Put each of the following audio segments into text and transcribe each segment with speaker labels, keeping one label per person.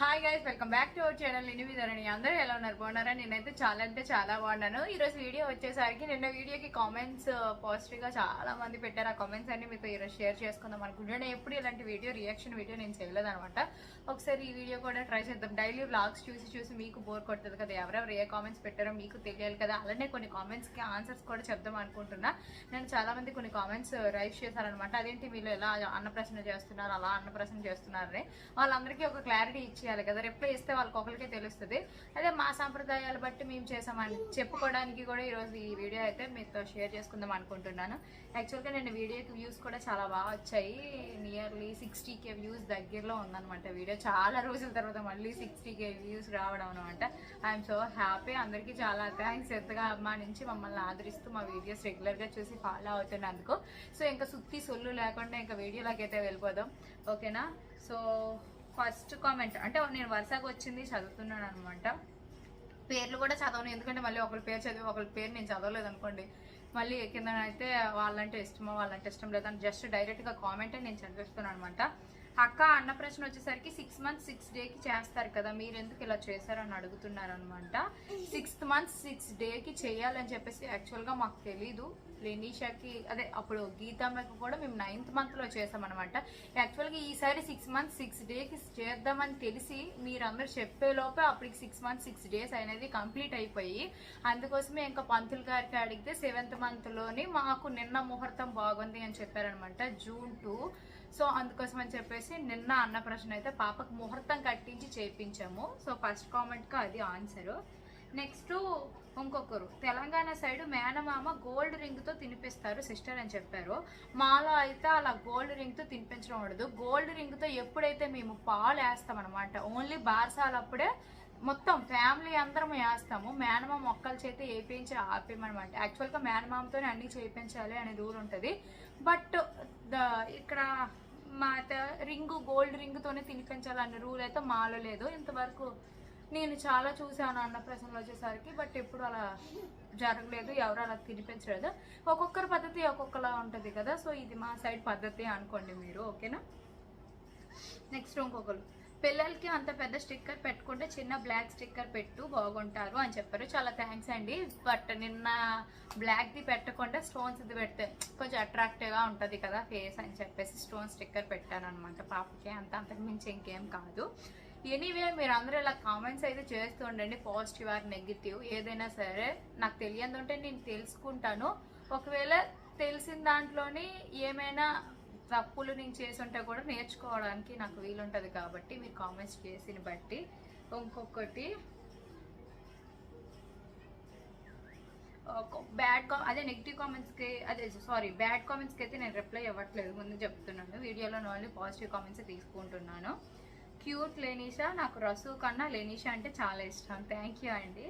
Speaker 1: Hi guys welcome back to our channel నేను విధరణి అందరూ ఎలా ఉన్నారు? బాగున్నారా? నేనైతే చాలా అంటే చాలా బాగున్నాను. ఈరోజు వీడియో వచ్చేసరికి నిన్న వీడియోకి కామెంట్స్ పాజిటివ్గా uh, చాలా మంది పెట్టారు. ఆ కామెంట్స్ అన్ని మీతో ఈరోజు షేర్ చేసుకుందాం అనుకుంటున్నాను. నేను ఎప్పుడు ఇలాంటి వీడియో రియాక్షన్ వీడియో నేను చేయలేదు అనమాట. ఒకసారి ఈ వీడియో కూడా ట్రై చేద్దాం. డైలీ బ్లాగ్స్ చూసి చూసి మీకు బోర్ కొడుతుంది కదా. ఎవరెవరు ఏ కామెంట్స్ పెట్టారో మీకు తెలియాలి కదా. అలానే కొన్ని కామెంట్స్కి ఆన్సర్స్ కూడా చెప్దాం అనుకుంటున్నా. నేను చాలామంది కొన్ని కామెంట్స్ రైస్ uh, చేశారనమాట. అదేంటి వీళ్ళు ఎలా అన్నప్రశ్న చేస్తున్నారు అలా అన్నప్రశ్న చేస్తున్నారని. వాళ్ళందరికీ ఒక క్లారిటీ ఇచ్చి చేయాలి కదా. రిప్లై ఇస్తే వాళ్ళకి ఒకరికే తెలుస్తుంది. అదే మా సాంప్రదాయాలు బట్టి మేము చేసామని చెప్పుకోవడానికి కూడా ఈరోజు ఈ వీడియో అయితే మీతో షేర్ చేసుకుందాం అనుకుంటున్నాను. యాక్చువల్గా నేను వీడియోకి వ్యూస్ కూడా చాలా బాగా వచ్చాయి. నియర్లీ సిక్స్టీ కే వ్యూస్ దగ్గరలో ఉందన్నమాట వీడియో. చాలా రోజుల తర్వాత మళ్ళీ సిక్స్టీ కే వ్యూస్ రావడం అనమాట ఐఎమ్ సో హ్యాపీ అందరికీ చాలా థ్యాంక్స్ ఎంతగా మా నుంచి మమ్మల్ని ఆదరిస్తూ మా వీడియోస్ రెగ్యులర్గా చూసి ఫాలో అవుతున్నందుకు. సో ఇంకా సుత్తి సొల్లు లేకుండా ఇంకా వీడియోలోకి అయితే వెళ్ళిపోదాం. ఓకేనా సో ఫస్ట్ కామెంట్ అంటే నేను వరుసగా వచ్చింది చదువుతున్నాను అనమాట పేర్లు కూడా చదవను ఎందుకంటే మళ్ళీ ఒకరి పేరు చదివి ఒకరి పేరు నేను చదవలేదు అనుకోండి. మళ్ళీ కింద అయితే వాళ్ళంటే ఇష్టమో వాళ్ళంటే ఇష్టం లేదని జస్ట్ డైరెక్ట్గా కామెంటే నేను చదివిస్తున్నాను అనమాట అక్క అన్న ప్రశ్న వచ్చేసరికి సిక్స్ మంత్స్ సిక్స్ డేకి చేస్తారు కదా మీరు ఎందుకు ఇలా చేశారని అడుగుతున్నారు అనమాట సిక్స్త్ మంత్ సిక్స్ డేకి చేయాలని చెప్పేసి యాక్చువల్గా మాకు తెలీదు. లెనీషాకి అదే అప్పుడు గీతామ్మకి కూడా మేము నైన్త్ మంత్లో చేసామన్నమాట యాక్చువల్గా ఈసారి సిక్స్ మంత్స్ సిక్స్ డేకి చేద్దామని తెలిసి మీరందరూ చెప్పే లోపే అప్పటికి సిక్స్ మంత్స్ సిక్స్ డేస్ అనేది కంప్లీట్ అయిపోయి అందుకోసమే ఇంకా పంతులు గారికి అడిగితే సెవెంత్ మంత్లోని మాకు నిన్న ముహూర్తం బాగుంది అని చెప్పారనమాట జూన్ టూ సో అందుకోసం అని చెప్పేసి నిన్న అన్న ప్రశ్న అయితే పాపకు ముహూర్తం కట్టించి చేయించాము సో ఫస్ట్ కామెంట్కి అది ఆన్సరు నెక్స్ట్ ఇంకొకరు. తెలంగాణ సైడ్ మేనమామ గోల్డ్ రింగ్తో తినిపిస్తారు సిస్టర్ అని చెప్పారు. మాలో అయితే అలా గోల్డ్ రింగ్తో తినిపించడం ఉండదు. గోల్డ్ రింగ్తో ఎప్పుడైతే మేము పాలు వేస్తాం అనమాట ఓన్లీ బార్సాలప్పుడే మొత్తం ఫ్యామిలీ అందరం వేస్తాము. మేనమామ మొక్కల చేత వేయించి ఆపేమనమాట యాక్చువల్గా మేనమామతోనే అన్ని చేయించాలి అనే రూల్ ఉంటుంది. బట్ ఇక్కడ మా రింగు గోల్డ్ రింగ్తోనే తినిపించాలనే రూల్ అయితే మాలో లేదు. ఇంతవరకు నేను చాలా చూసాను అన్న వచ్చేసరికి బట్ ఎప్పుడు అలా జరగలేదు. ఎవరు అలా తినిపించలేదు. ఒక్కొక్కరి పద్ధతి ఒక్కొక్కలా ఉంటుంది కదా. సో ఇది మా సైడ్ పద్ధతి అనుకోండి మీరు ఓకేనా? నెక్స్ట్ ఇంకొకరు. పిల్లలకి అంత పెద్ద స్టిక్కర్ పెట్టుకుంటే చిన్న బ్లాక్ స్టిక్కర్ పెట్టు బాగుంటారు అని చెప్పారు. చాలా థ్యాంక్స్ అండి. బట్ నిన్న బ్లాక్ది పెట్టకుండా స్టోన్స్ది పెడితే కొంచెం అట్రాక్టివ్గా ఉంటుంది కదా ఫేస్ అని చెప్పేసి స్టోన్ స్టిక్కర్ పెట్టాను అనమాట పాపకి అంత అంతకు మించి ఇంకేం కాదు. ఎనీవే మీరు అందరూ ఇలా కామెంట్స్ అయితే చేస్తూ ఉండండి పాజిటివ్ ఆర్ నెగిటివ్ ఏదైనా సరే. నాకు తెలియదు ఉంటే నేను తెలుసుకుంటాను. ఒకవేళ తెలిసిన దాంట్లోని ఏమైనా తప్పులు నేను చేసి ఉంటే కూడా నేర్చుకోవడానికి నాకు వీలుంటుంది కాబట్టి మీరు కామెంట్స్ చేసిన బట్టి. ఇంకొకటి బ్యాడ్ కా అదే నెగిటివ్ కామెంట్స్కి అదే సారీ బ్యాడ్ కామెంట్స్కి అయితే నేను రిప్లై ఇవ్వట్లేదు. ముందు చెప్తున్నాను. వీడియోలో ఓన్లీ పాజిటివ్ కామెంట్స్ తీసుకుంటున్నాను. క్యూట్ లెనీషా నాకు రసు కన్నా లెనీషా అంటే చాలా ఇష్టం. థ్యాంక్ యూ అండి.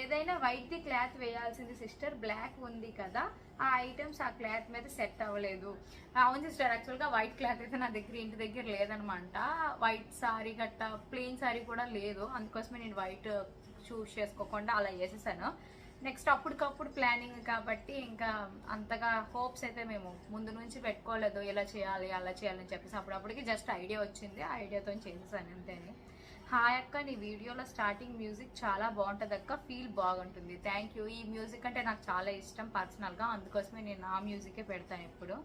Speaker 1: ఏదైనా వైట్ది క్లాత్ వేయాల్సింది సిస్టర్ బ్లాక్ ఉంది కదా ఆ ఐటమ్స్ ఆ క్లాత్ మీద సెట్ అవ్వలేదు. అవును సిస్టర్ యాక్చువల్గా వైట్ క్లాత్ అయితే నా దగ్గర ఇంటి దగ్గర లేదనమాట. వైట్ సారీ గట్ట ప్లెయిన్ సారీ కూడా లేదు. అందుకోసమే నేను వైట్ చూస్ చేసుకోకుండా అలా చేసేసాను. నెక్స్ట్ అప్పటికప్పుడు ప్లానింగ్ కాబట్టి ఇంకా అంతగా హోప్స్ అయితే మేము ముందు నుంచి పెట్టుకోలేదు. ఇలా చేయాలి అలా చేయాలని చెప్పేసి అప్పుడప్పటికి జస్ట్ ఐడియా వచ్చింది. ఆ ఐడియాతో చేసేసాను అంతేని. హాయ్ అక్క నీ వీడియోలో స్టార్టింగ్ మ్యూజిక్ చాలా బాగుంటుంది అక్క. ఫీల్ బాగుంటుంది. థ్యాంక్ యూ ఈ మ్యూజిక్ అంటే నాకు చాలా ఇష్టం పర్సనల్గా అందుకోసమే నేను ఆ మ్యూజికే పెడతాను ఎప్పుడు.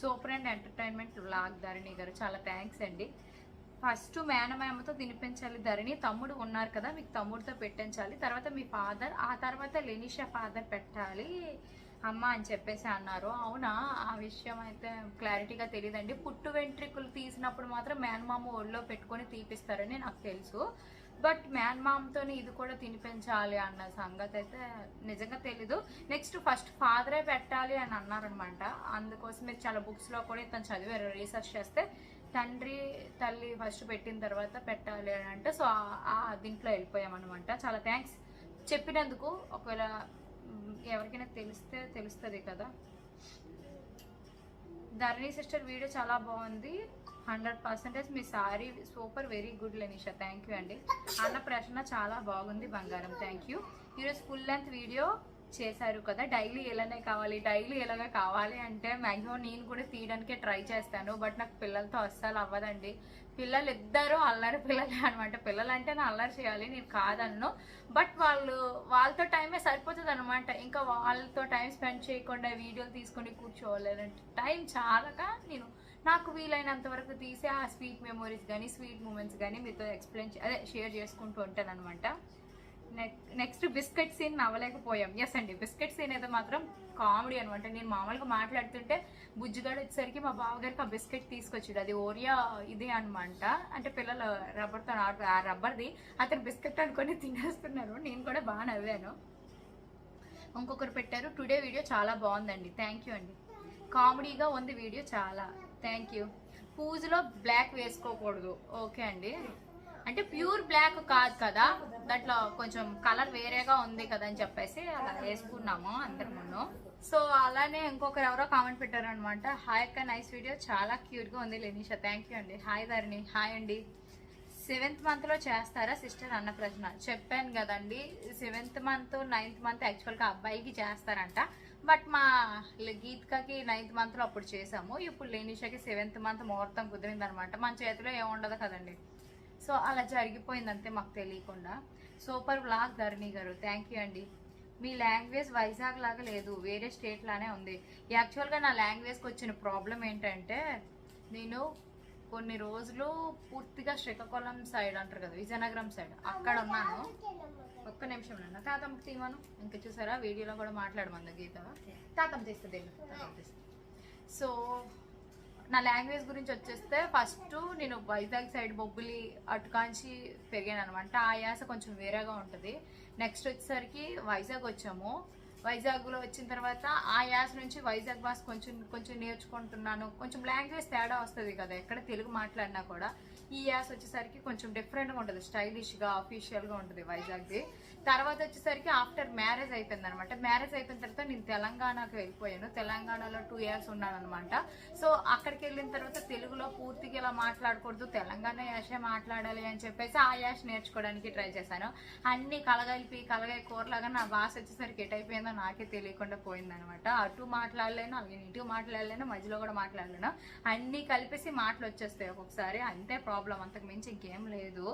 Speaker 1: సూపర్ అండ్ ఎంటర్టైన్మెంట్ లాగ్ ధరణి గారు చాలా థ్యాంక్స్ అండి. ఫస్ట్ మేనమామతో తినిపించాలి ధరణి తమ్ముడు ఉన్నారు కదా మీకు తమ్ముడితో పెట్టించాలి. తర్వాత మీ ఫాదర్ ఆ తర్వాత లెనిషా ఫాదర్ పెట్టాలి. అమ్మ అని చెప్పేసి అన్నారు. అవునా? ఆ విషయం అయితే క్లారిటీగా తెలియదండి పుట్టు వెంట్రికలు తీసినప్పుడు మాత్రం మేనమామ ఒళ్ళో పెట్టుకొని తీపిస్తారని నాకు తెలుసు. బట్ మేనమామతో ఇది కూడా తినిపించాలి అన్న సంగతి అయితే నిజంగా తెలీదు. నెక్స్ట్ ఫస్ట్ ఫాదరే పెట్టాలి అని అన్నారనమాట. అందుకోసమే చాలా బుక్స్లో కూడా ఇతను చదివారు రీసెర్చ్ చేస్తే. తండ్రి తల్లి ఫస్ట్ పెట్టిన తర్వాత పెట్టాలి అని అంటే సో ఆ- దీంట్లో వెళ్ళిపోయామన్నమాట. చాలా థ్యాంక్స్ చెప్పినందుకు ఒకవేళ ఎవరికైనా తెలిస్తే తెలుస్తుంది కదా. ధరణి సిస్టర్ వీడియో చాలా బాగుంది. Hundred percentage me sari super very good Lenisha. Thank you అండి. అన్న ప్రశ్న చాలా బాగుంది బంగారం. థ్యాంక్ యూ ఈరోజు ఫుల్ లెంత్ వీడియో చేశారు కదా. డైలీ ఎలానే కావాలి డైలీ ఎలాగా కావాలి అంటే మ్యాక్సిమం నేను కూడా తీయడానికే ట్రై చేస్తాను. బట్ నాకు పిల్లలతో అస్సలు అవ్వదండి. పిల్లలు ఇద్దరు అల్లరి పిల్లలే అనమాట పిల్లలు అంటే నా అల్లరి చేయాలి నేను కాదన్ను. బట్ వాళ్ళు వాళ్ళతో టైమే సరిపోతుంది అనమాట ఇంకా వాళ్ళతో టైం స్పెండ్ చేయకుండా వీడియోలు తీసుకొని కూర్చోవాలి టైం చాలక నేను నాకు వీలైనంత వరకు తీసి ఆ స్వీట్ మెమొరీస్ కానీ స్వీట్ మూమెంట్స్ కానీ మీతో ఎక్స్ప్లెయిన్ అదే షేర్ చేసుకుంటూ ఉంటాను అనమాట నెక్స్ట్ బిస్కెట్ సీన్ నవ్వలేకపోయాం. ఎస్ అండి బిస్కెట్ సీన్ అయితే మాత్రం కామెడీ అనమాట నేను మామూలుగా మాట్లాడుతుంటే బుజ్జిగాడు వచ్చేసరికి మా బావగారికి ఆ బిస్కెట్ తీసుకొచ్చాడు. అది ఓరియా ఇది అనమాట అంటే పిల్లలు రబ్బర్తో ఆడు ఆ రబ్బర్ది అతను బిస్కెట్ అనుకొని తినేస్తున్నారు. నేను కూడా బాగా నవ్వాను. ఇంకొకరు పెట్టారు టుడే వీడియో చాలా బాగుందండి. థ్యాంక్ యూ అండి. కామెడీగా ఉంది వీడియో చాలా. థ్యాంక్ యూ పూజలో బ్లాక్ వేసుకోకూడదు. ఓకే అండి. అంటే ప్యూర్ బ్లాక్ కాదు కదా. దాంట్లో కొంచెం కలర్ వేరేగా ఉంది కదా అని చెప్పేసి అలా వేసుకున్నాము అందరమును సో అలానే ఇంకొకరు ఎవరో కామెంట్ పెట్టారు అనమాట హాయ్ అక్క నైస్ వీడియో. చాలా క్యూట్గా ఉంది లెనిషా. థ్యాంక్ యూ అండి. హాయ్ ధరణి. హాయ్ అండి. సెవెంత్ మంత్లో చేస్తారా సిస్టర్ అన్న ప్రశ్న? చెప్పాను కదండి. సెవెంత్ మంత్ నైన్త్ మంత్ యాక్చువల్గా అబ్బాయికి చేస్తారంట. బట్ మా గీత్కకి నైన్త్ మంత్లో అప్పుడు చేసాము ఇప్పుడు లేనిషాకి సెవెంత్ మంత్ ముహూర్తం కుదిరిందనమాట. మన చేతిలో ఏముండదు కదండి. సో అలా జరిగిపోయిందంతే మాకు తెలియకుండా. సూపర్ బ్లాగ్ ధరణి గారు థ్యాంక్ యూ అండి. మీ లాంగ్వేజ్ వైజాగ్ లాగా లేదు వేరే స్టేట్ లానే ఉంది. యాక్చువల్గా నా లాంగ్వేజ్కి వచ్చిన ప్రాబ్లం ఏంటంటే నేను కొన్ని రోజులు పూర్తిగా శ్రీకాకుళం సైడ్ అంటారు కదా విజయనగరం సైడ్ అక్కడ ఉన్నాను. ఒక్క నిమిషం నాన్న. తాతమ్మ తీయమను ఇంకా చూసారా? వీడియోలో కూడా మాట్లాడమంది గీత తాతమ్మ తీస్తుంది తాతమ్మ తీస్తుంది సో నా లాంగ్వేజ్ గురించి వచ్చేస్తే ఫస్ట్ నేను వైజాగ్ సైడ్ బొబ్బులి అటుకాంచి పెరిగాను అనమాట ఆ యాస కొంచెం వేరేగా ఉంటుంది. నెక్స్ట్ వచ్చేసరికి వైజాగ్ వచ్చాము. వైజాగ్లో వచ్చిన తర్వాత ఆ యాస నుంచి వైజాగ్ భాష కొంచెం కొంచెం నేర్చుకుంటున్నాను. కొంచెం లాంగ్వేజ్ తేడా వస్తుంది కదా ఎక్కడ తెలుగు మాట్లాడినా కూడా. ఈ యాస వచ్చేసరికి కొంచెం డిఫరెంట్గా ఉంటుంది. స్టైలిష్గా అఫీషియల్గా ఉంటుంది వైజాగ్ది. తర్వాత వచ్చేసరికి ఆఫ్టర్ మ్యారేజ్ అయిపోయింది అనమాట మ్యారేజ్ అయిపోయిన తర్వాత నేను తెలంగాణకు వెళ్ళిపోయాను. తెలంగాణలో టూ ఇయర్స్ ఉన్నాను అనమాట సో అక్కడికి వెళ్ళిన తర్వాత తెలుగులో పూర్తిగా ఇలా మాట్లాడకూడదు తెలంగాణ యాషే మాట్లాడాలి అని చెప్పేసి ఆ యాష్ నేర్చుకోవడానికి ట్రై చేశాను. అన్ని కలగలిపి కలగాయ కూరలాగా నా భాష వచ్చేసరికి ఎటైపోయిందో నాకే తెలియకుండా పోయిందనమాట అటు మాట్లాడలేను అలాగే ఇటు మాట్లాడలేను మధ్యలో కూడా మాట్లాడలేను. అన్నీ కలిపేసి మాటలు వచ్చేస్తాయి ఒక్కొక్కసారి. అంతే ప్రాబ్లం అంతకు మించి ఇంకేం లేదు.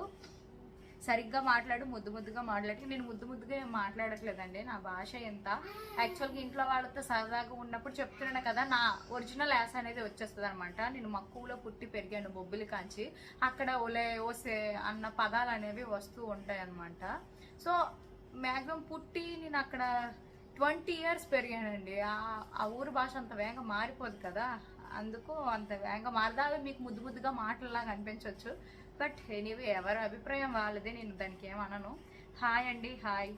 Speaker 1: సరిగ్గా మాట్లాడు ముద్దు ముద్దుగా మాట్లాడి. నేను ముద్దు ముద్దుగా మాట్లాడట్లేదండి. నా భాష ఎంత? యాక్చువల్గా ఇంట్లో వాళ్ళతో సరదాగా ఉన్నప్పుడు చెప్తున్నాను కదా నా ఒరిజినల్ యాస అనేది వచ్చేస్తుంది అనమాట నేను మక్కువలో పుట్టి పెరిగాను బొబ్బిలి కాంచి. అక్కడ ఒలే ఓసే అన్న పదాలు అనేవి వస్తూ ఉంటాయి అనమాట సో మ్యాక్సిమం పుట్టి నేను అక్కడ ట్వంటీ ఇయర్స్ పెరిగానండి. ఆ- ఊరు భాష అంత వేగంగా మారిపోదు కదా. అందుకు అంత వేగంగా మారదాగా మీకు ముద్దు ముద్దుగా మాటలలాగా అనిపించవచ్చు బట్ ఎనీవే ఎవరి అభిప్రాయం వాళ్ళదే నేను దానికి ఏమనను హాయ్ అండి హాయ్.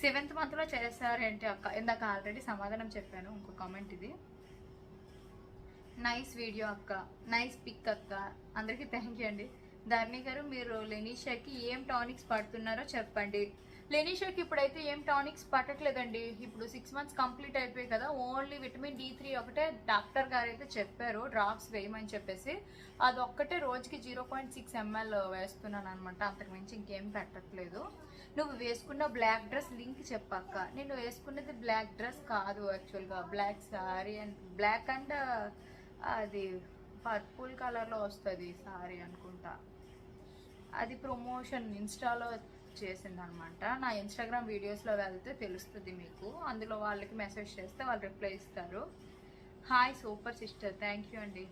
Speaker 1: సెవెంత్ మంత్లో చేస్తారేంటి అక్క? ఇందాక ఆల్రెడీ సమాధానం చెప్పాను ఇంకో కామెంట్ ఇది. నైస్ వీడియో అక్క. నైస్ పిక్ అక్క. అందరికీ థ్యాంక్ యూ అండి. ధర్ని గారు మీరు లెనీషాకి ఏం టానిక్స్ పడుతున్నారో చెప్పండి. లెనీషాకి ఇప్పుడైతే ఏం టానిక్స్ పట్టట్లేదండి. ఇప్పుడు సిక్స్ మంత్స్ కంప్లీట్ అయిపోయాయి కదా ఓన్లీ విటమిన్ డి త్రీ ఒకటే డాక్టర్ గారు అయితే చెప్పారు డ్రాప్స్ వేయమని చెప్పేసి. అది ఒక్కటే రోజుకి జీరో పాయింట్ సిక్స్ ఎంఎల్ వేస్తున్నాను అనమాట అంతకు మించి ఇంకేం పెట్టట్లేదు. నువ్వు వేసుకున్న బ్లాక్ డ్రెస్ లింక్ చెప్పక్క. నేను వేసుకున్నది బ్లాక్ డ్రెస్ కాదు యాక్చువల్గా black sari and black and అది పర్పుల్ కలర్లో వస్తుంది సారీ అనుకుంటా. అది ప్రమోషన్ ఇన్స్టాలో చేసింది అనమాట నా ఇన్స్టాగ్రామ్ వీడియోస్లో వెళ్తే తెలుస్తుంది మీకు. అందులో వాళ్ళకి మెసేజ్ చేస్తే వాళ్ళు రిప్లై ఇస్తారు. Hi super sister thank you అండి.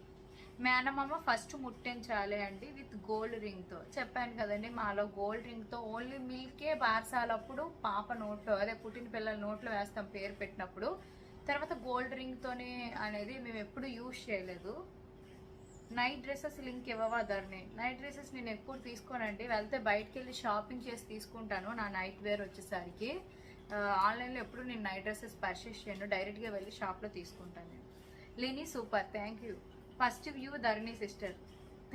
Speaker 1: మేనమామ ఫస్ట్ ముట్టించాలి అండి విత్ గోల్డ్ రింగ్తో చెప్పాను కదండి మాలో గోల్డ్ రింగ్తో ఓన్లీ మిల్కే బార్సాలప్పుడు పాప నోట్లో అదే పుట్టిన పిల్లల నోట్లో వేస్తాం పేరు పెట్టినప్పుడు. తర్వాత గోల్డ్ రింగ్తోనే అనేది మేము ఎప్పుడు యూజ్ చేయలేదు. నైట్ డ్రెస్సెస్ లింక్ ఇవ్వవా ధరణి నైట్ డ్రెస్సెస్ నేను ఎప్పుడు తీసుకోనండి. వెళ్తే బయటకు వెళ్ళి షాపింగ్ చేసి తీసుకుంటాను నా నైట్ వేర్ వచ్చేసరికి. ఆన్లైన్లో ఎప్పుడు నేను నైట్ డ్రెస్సెస్ పర్చేస్ చేయను. డైరెక్ట్గా వెళ్ళి షాప్లో తీసుకుంటాను నేను. Super thank you first view Dharani sister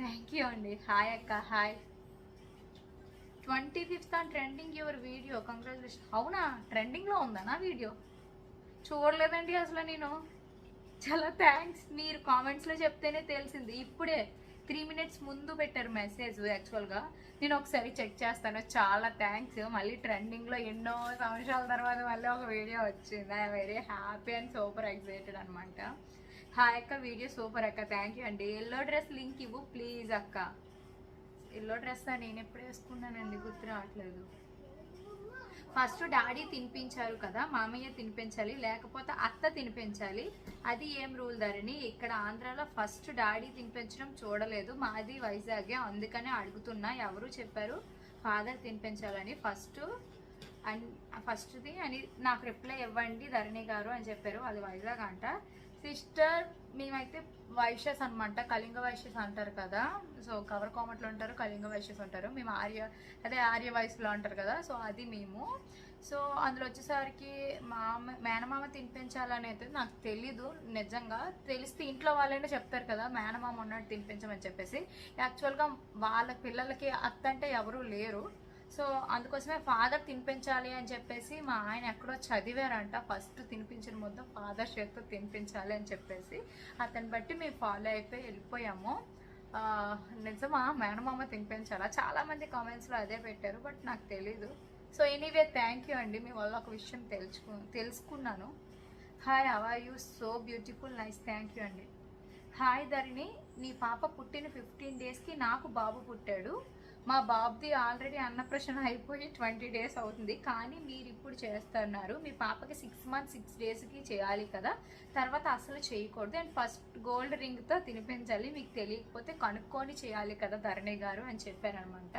Speaker 1: thank you అండి. హాయ్ అక్క hi twenty fifth on trending your video congratulation అవునా ట్రెండింగ్లో ఉందా నా వీడియో చూడలేదండి అసలు నేను. చాలా థ్యాంక్స్ మీరు కామెంట్స్లో చెప్తేనే తెలిసింది. ఇప్పుడే త్రీ మినిట్స్ ముందు పెట్టారు మెసేజ్ యాక్చువల్గా నేను ఒకసారి చెక్ చేస్తాను. చాలా థ్యాంక్స్ మళ్ళీ ట్రెండింగ్లో ఎన్నో సంవత్సరాల తర్వాత మళ్ళీ ఒక వీడియో వచ్చింది. I very happy and super excited అనమాట హాయ్ అక్క వీడియో సూపర్ అక్క. థ్యాంక్ యూ అండి. ఎల్లో డ్రెస్ లింక్ ఇవ్వు ప్లీజ్ అక్క. ఎల్లో డ్రెస్ నేను ఎప్పుడు వేసుకున్నానండి? గుర్తు రావట్లేదు. ఫస్ట్ డాడీ తినిపించారు కదా మామయ్య తినిపించాలి లేకపోతే అత్త తినిపించాలి అది ఏం రూల్ ధరని ఇక్కడ ఆంధ్రాలో ఫస్ట్ డాడీ తినిపించడం చూడలేదు మాది వైజాగే అందుకనే అడుగుతున్నా ఎవరు చెప్పారు? ఫాదర్ తినిపించాలని ఫస్ట్ అండ్ ఫస్ట్ది అని నాకు రిప్లై ఇవ్వండి ధరణి గారు అని చెప్పారు అది వైజాగ్ అంట. సిస్టర్ మేమైతే వైశ్యస్ అనమాట కళింగ వైశ్యస్ అంటారు కదా. సో కవర్ కామెంట్లో ఉంటారు కళింగ వైశ్యస్ ఉంటారు మేము ఆర్య అదే ఆర్య వయసులో అంటారు కదా సో అది మేము. సో అందులో వచ్చేసరికి మామ మేనమామ తినిపించాలని అయితే నాకు తెలీదు నిజంగా. తెలిస్తే ఇంట్లో వాళ్ళైనా చెప్తారు కదా మేనమామ ఉన్నట్టు తినిపించమని చెప్పేసి. యాక్చువల్గా వాళ్ళ పిల్లలకి అత్త అంటే ఎవరూ లేరు. సో అందుకోసమే ఫాదర్ తినిపించాలి అని చెప్పేసి మా ఆయన ఎక్కడో చదివారంట. ఫస్ట్ తినిపించిన మొత్తం ఫాదర్ చేతితో తినిపించాలి అని చెప్పేసి. అతన్ని బట్టి మేము ఫాలో అయిపోయి వెళ్ళిపోయాము. నిజమా? మేనమామ తినిపించాలా? చాలామంది కామెంట్స్లో అదే పెట్టారు బట్ నాకు తెలీదు. సో ఎనీవే థ్యాంక్ యూ అండి. మీ వల్ల ఒక విషయం తెలుసుకు తెలుసుకున్నాను. Hi are you so beautiful nice thank you అండి. హాయ్ ధరిణి నీ పాప పుట్టిన ఫిఫ్టీన్ డేస్కి నాకు బాబు పుట్టాడు. మా బాబుది ఆల్రెడీ అన్నప్రసన్న అయిపోయి ట్వంటీ డేస్ అవుతుంది. కానీ మీరు ఇప్పుడు చేస్తున్నారు. మీ పాపకి సిక్స్ మంత్స్ సిక్స్ డేస్కి చేయాలి కదా. తర్వాత అసలు చేయకూడదు. అండ్ ఫస్ట్ గోల్డ్ రింగ్తో తినిపించాలి. మీకు తెలియకపోతే కనుక్కొని చేయాలి కదా ధరణి గారు అని చెప్పారనమాట.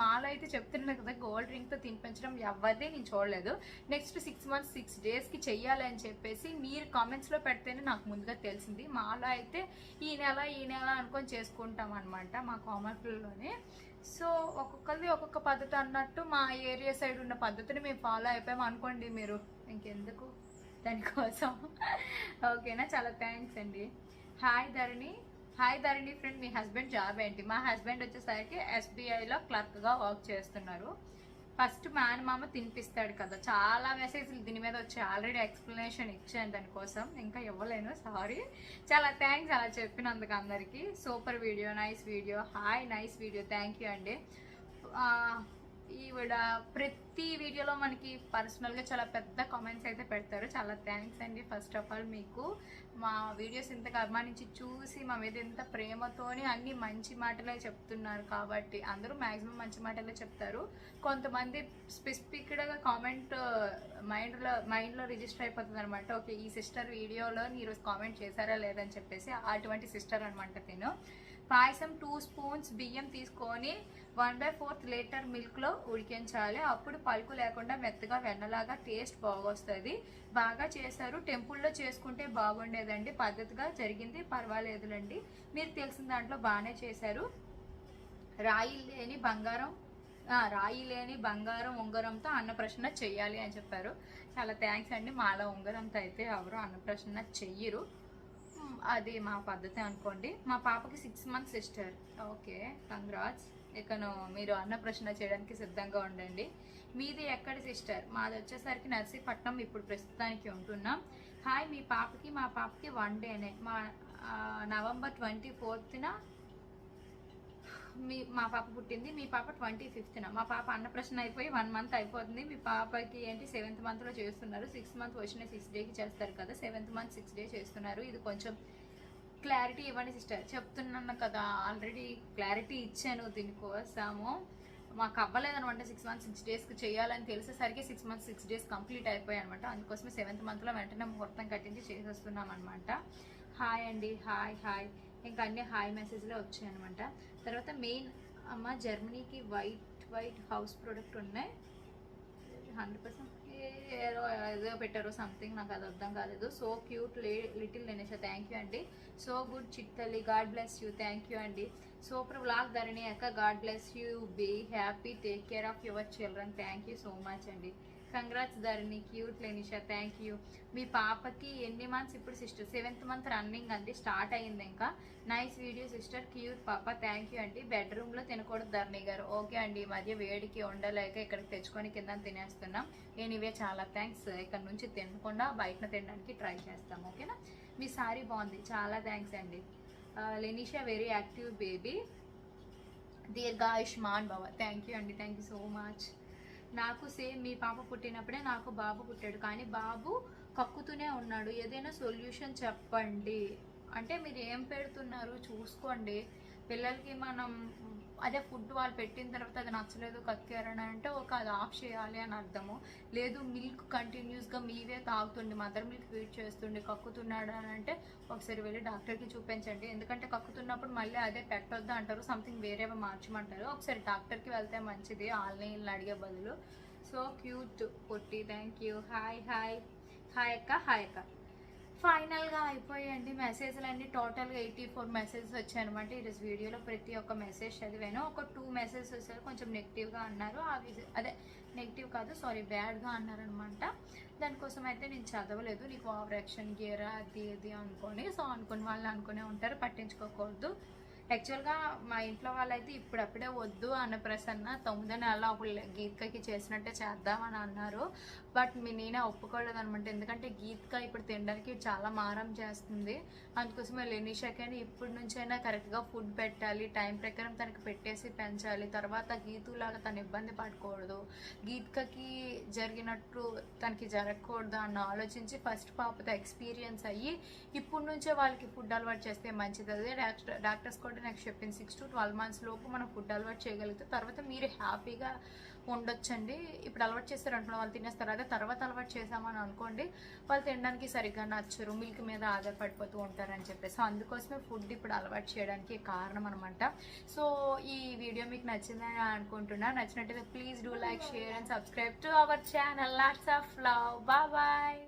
Speaker 1: మాలో అయితే చెప్తున్నారు కదా గోల్డ్ రింగ్తో తినిపించడం ఎవరిదే నేను చూడలేదు. నెక్స్ట్ సిక్స్ మంత్స్ సిక్స్ డేస్కి చెయ్యాలి అని చెప్పేసి మీరు కామెంట్స్లో పెడితేనే నాకు ముందుగా తెలిసింది. మాలో అయితే ఈ నెల ఈ నెల అనుకొని చేసుకుంటాం అనమాట మా కామెంట్లలోనే సో ఒక్కొక్కరిది ఒక్కొక్క పద్ధతి అన్నట్టు మా ఏరియా సైడ్ ఉన్న పద్ధతిని మేము ఫాలో అయిపోయాం అనుకోండి మీరు. ఇంకెందుకు? దానికోసం. ఓకేనా? చాలా థ్యాంక్స్ అండి. Hi Dharani. Hi Dharani friend మీ హస్బెండ్ జాబ్ ఏంటి? మా హస్బెండ్ వచ్చేసరికి ఎస్బీఐలో క్లర్క్గా వర్క్ చేస్తున్నారు. ఫస్ట్ మామ తినిపిస్తాడు కదా. చాలా మెసేజ్లు దీని మీద వచ్చాయి. ఆల్రెడీ ఎక్స్ప్లెనేషన్ ఇచ్చాను దానికోసం ఇంకా ఇవ్వలేను. సారీ చాలా థ్యాంక్స్ అలా చెప్పినందుకు అందరికీ. Super video nice video hi nice video thank you అండి. ఈవిడ ప్రతి వీడియోలో మనకి పర్సనల్గా చాలా పెద్ద కామెంట్స్ అయితే పెడతారు. చాలా థ్యాంక్స్ అండి ఫస్ట్ ఆఫ్ ఆల్ మీకు. మా వీడియోస్ ఇంతగా అభిమానించి చూసి మా మీద ఎంత ప్రేమతోని అన్ని మంచి మాటలే చెప్తున్నారు కాబట్టి అందరూ మ్యాక్సిమం మంచి మాటలే చెప్తారు. కొంతమంది స్పెసిఫిక్గా కామెంట్ మైండ్లో మైండ్లో రిజిస్టర్ అయిపోతుంది అనమాట ఓకే ఈ సిస్టర్ వీడియోలో ఈరోజు కామెంట్ చేశారా లేదని చెప్పేసి అటువంటి సిస్టర్ అనమాట తిను. పాయసం టూ స్పూన్స్ బియ్యం తీసుకొని వన్ బై ఫోర్త్ లీటర్ మిల్క్లో ఉడికించాలి. అప్పుడు పలుకు లేకుండా మెత్తగా వెన్నలాగా టేస్ట్ బాగొస్తుంది. బాగా చేశారు. టెంపుల్లో చేసుకుంటే బాగుండేదండి. పద్ధతిగా జరిగింది. పర్వాలేదులండి. మీరు తెలిసిన దాంట్లో బాగానే చేశారు. రాయి లేని బంగారం రాయి లేని బంగారం ఉంగరంతో అన్నప్రసన్న చెయ్యాలి అని చెప్పారు. చాలా థ్యాంక్స్ అండి. మాలా ఉంగరంతో అయితే ఎవరు అన్నప్రసన్న చెయ్యరు. అది మా పద్ధతి అనుకోండి. మా పాపకి six months sister okay congrats ఇకను మీరు అన్నప్రసన్న చేయడానికి సిద్ధంగా ఉండండి. మీది ఎక్కడ సిస్టర్ మాది వచ్చేసరికి నర్సీపట్నం ఇప్పుడు ప్రస్తుతానికి ఉంటున్నాం. హాయ్ మీ పాపకి మా పాపకి వన్ డేనే మా నవంబర్ ట్వంటీ ఫోర్త్న మీ మా పాప పుట్టింది మీ పాప ట్వంటీ ఫిఫ్త్న మా పాప అన్నప్రశ్న అయిపోయి వన్ మంత్ అయిపోతుంది. మీ పాపకి ఏంటి సెవెంత్ మంత్లో చేస్తున్నారు. సిక్స్ మంత్ వచ్చిన సిక్స్ డేకి చేస్తారు కదా. సెవెంత్ మంత్ సిక్స్ డే చేస్తున్నారు. ఇది కొంచెం క్లారిటీ ఇవ్వండి సిస్టర్ చెప్తున్నాను కదా ఆల్రెడీ క్లారిటీ ఇచ్చాను దీనికోసము. మాకు అవ్వలేదనమాట సిక్స్ మంత్స్ సిక్స్ డేస్కి చేయాలని తెలిసేసరికి six months six days complete అయిపోయాయి అనమాట అందుకోసమే సెవెంత్ మంత్లో వెంటనే ముహూర్తం కట్టించి చేసేస్తున్నాం అనమాట హాయ్ అండి హాయ్ హాయ్ ఇంకా అన్ని హాయ్ మెసేజ్లే వచ్చాయి అనమాట తర్వాత మెయిన్ అమ్మ జర్మనీకి వైట్ వైట్ హౌస్ ప్రోడక్ట్ ఉన్నాయి. హండ్రెడ్ పర్సెంట్ ఏదో ఏదో పెట్టారో సంథింగ్ నాకు అది అర్థం కాలేదు. So cute little Lenisha thank you అండి. So good చిట్టల్లి God bless you thank you అండి. సూపర్ వ్లాగ్ ధరణి అక్క God bless you be happy take care of your children thank you so much అండి. Congrats Dharani cute Lenisha thank you మీ పాపకి ఎన్ని months ఇప్పుడు sister seventh month running అండి. Start అయింది ఇంకా. Nice video sister cute పాప thank you అండి బెడ్రూమ్లో తినకూడదు ధరణి గారు. ఓకే అండి ఈ మధ్య వేడికి ఉండలేక ఇక్కడికి తెచ్చుకొని కింద తినేస్తున్నాం. ఎనీవే చాలా థ్యాంక్స్ ఇక్కడ నుంచి తినకుండా బయట తినడానికి ట్రై చేస్తాం. ఓకేనా మీ సారీ బాగుంది. చాలా థ్యాంక్స్ అండి లెనిషా వెరీ యాక్టివ్ బేబీ దీర్ఘాయుష్మాన్ బాబా థ్యాంక్ యూ అండి థ్యాంక్ యూ సో మచ్ నాకు సేమ్ మీ పాప పుట్టినప్పుడే నాకు బాబు పుట్టాడు. కానీ బాబు కక్కుతూనే ఉన్నాడు. ఏదైనా సొల్యూషన్ చెప్పండి. అంటే మీరు ఏం పెడుతున్నారు? చూసుకోండి. పిల్లలకి మనం అదే ఫుడ్ వాళ్ళు పెట్టిన తర్వాత అది నచ్చలేదు కక్కారని అంటే ఒక అది ఆఫ్ చేయాలి అని అర్థము. లేదు మిల్క్ కంటిన్యూస్గా మీవే తాగుతుండి మదర్ మిల్క్ ఫీడ్ చేస్తుండి కక్కుతున్నాడు అని అంటే ఒకసారి వెళ్ళి డాక్టర్కి చూపించండి. ఎందుకంటే కక్కుతున్నప్పుడు మళ్ళీ అదే పెట్టొద్దు అంటారు సంథింగ్ వేరే మార్చమంటారు. ఒకసారి డాక్టర్కి వెళ్తే మంచిది ఆన్లైన్లో అడిగే బదులు. So cute Potti thank you hi hi hi అక్క. హాయ్ అక్క. ఫైనల్గా అయిపోయాయండి మెసేజ్లు అన్ని టోటల్గా ఎయిటీ ఫోర్ మెసేజెస్ వచ్చాయి అనమాట ఈరోజు వీడియోలో ప్రతి ఒక్క మెసేజ్ చదివాను. ఒక టూ మెసేజెస్ వచ్చారు. కొంచెం నెగిటివ్గా అన్నారు. అవి అదే నెగిటివ్ కాదు సారీ బ్యాడ్గా అన్నారనమాట దానికోసం అయితే నేను చదవలేదు. నీకు ఓవర్ యాక్షన్ గేరా అది ఇది అనుకొని సో అనుకున్న వాళ్ళు అనుకునే ఉంటారు. పట్టించుకోకూడదు. యాక్చువల్గా మా ఇంట్లో వాళ్ళైతే ఇప్పుడప్పుడే వద్దు అన్న ప్రసన్న తొమ్మిదో నెల అప్పుడు గీతకి చేసినట్టే చేద్దామని అన్నారు. బట్ మీ నేనే ఒప్పుకోలేదు అనమాట ఎందుకంటే గీత్క ఇప్పుడు తినడానికి చాలా మారం చేస్తుంది. అందుకోసమే లెనిషాకైనా ఇప్పటి నుంచైనా కరెక్ట్గా ఫుడ్ పెట్టాలి టైం ప్రకారం తనకి పెట్టేసి పెంచాలి. తర్వాత గీతులాగా తను ఇబ్బంది పడకూడదు. గీత్కకి జరిగినట్టు తనకి జరగకూడదు అన్న ఆలోచించి ఫస్ట్ పాపతో ఎక్స్పీరియన్స్ అయ్యి ఇప్పటి నుంచే వాళ్ళకి ఫుడ్ అలవాటు చేస్తే మంచిది. అదే డాక్టర్ డాక్టర్స్ కూడా నాకు చెప్పింది సిక్స్ టు ట్వెల్వ్ మంత్స్ లోపు మనం ఫుడ్ అలవాటు చేయగలిగితే తర్వాత మీరు హ్యాపీగా ఉండొచ్చండి. ఇప్పుడు అలవాటు చేస్తారు అనుకున్న వాళ్ళు తినేస్తారు. అదే తర్వాత అలవాటు చేసామని అనుకోండి వాళ్ళు తినడానికి సరిగ్గా నచ్చరు. మిల్క్ మీద ఆధారపడిపోతూ ఉంటారని చెప్పేసి. సో అందుకోసమే ఫుడ్ ఇప్పుడు అలవాటు చేయడానికి కారణం అనమాట సో ఈ వీడియో మీకు నచ్చిందని అనుకుంటున్నా. నచ్చినట్టయితే please do like share and subscribe to our channel. Lots of love bye